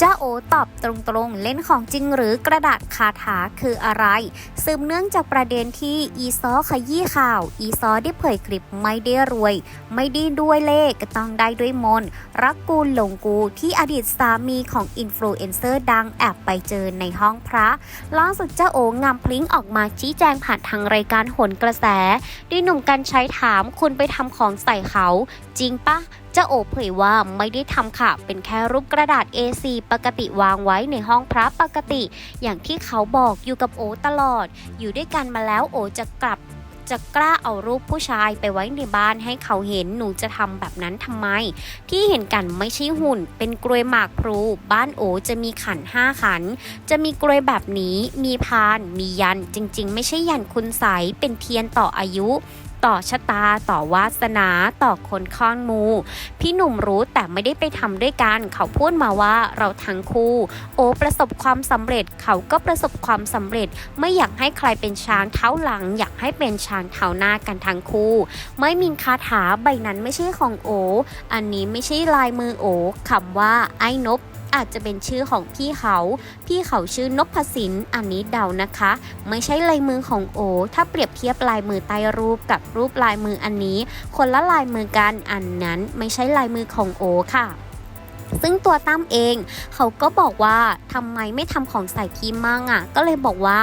จ้าโอตอบตรงๆ เล่นของจริงหรือกระดาษคาถาคืออะไรสืบเนื่องจากประเด็นที่อีซอขยี้ข่าว อีซอได้เผยคลิปไม่ได้รวย ไม่ได้ด้วยเลขก็ต้องได้ด้วยมน รักกูหลงกูที่อดีตสามีของอินฟลูเอนเซอร์ดังแอบไปเจอในห้องพระล่าสุดเจ้าโองามพลิ้งออกมาชี้แจงผ่านทางรายการหนกระแสด้วยหนุ่มกันใช้ถามคุณไปทำของใส่เขา จริงปะ จ้าโอเผยว่าไม่ได้ทำค่ะ เป็นแค่รูปกระดาษ A4 ปกติวางไว้ในห้องพระปกติ อย่างที่เขาบอกอยู่กับโอตลอด อยู่ด้วยกันมาแล้วโอจะกลับจะกล้าเอารูปผู้ชายไปไว้ในบ้านให้เขาเห็นหนูจะทำแบบนั้นทำไม ที่เห็นกันไม่ใช่หุ่น เป็นกลวยหมากพลูบ้านโอจะมีขันห้าขัน จะมีกลวยแบบนี้ มีพาน มียัน จริง ๆ ไม่ใช่ยันคุณใสเป็นเทียนต่ออายุ ต่อชะตา ต่อวาสนา ต่อคนค้อนมู พี่หนุ่มรู้แต่ไม่ได้ไปทำด้วยกัน เขาพูดมาว่าเราทั้งคู่ โอประสบความสำเร็จ เขาก็ประสบความสำเร็จ ไม่อยากให้ใครเป็นช้างเท้าหลัง อยากให้เป็นช้างเท้าหน้ากันทั้งคู่ ไม่มีคาถาใบนั้นไม่ใช่ของโอ อันนี้ไม่ใช่ลายมือโอคำว่าไอ้นบ อาจจะเป็นชื่อของพี่เขา พี่เขาชื่อนพสินอันนี้เดานะคะ ไม่ใช่ลายมือของโอ ถ้าเปรียบเทียบลายมือใต้รูปกับรูปลายมืออันนี้ คนละลายมือกันอันนั้นไม่ใช่ลายมือของโอค่ะซึ่งตัวตั้มเองเขาก็บอกว่าทำไมไม่ทำของใส่พี่มั่งอะ ก็เลยบอกว่า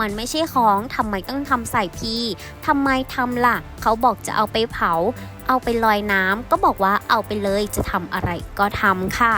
มันไม่ใช่ของทำไมต้องทำใส่พี่ทำไมทำล่ะ เขาบอกจะเอาไปเผา เอาไปลอยน้ำก็บอกว่าเอาไปเลยจะทำอะไรก็ทำค่ะ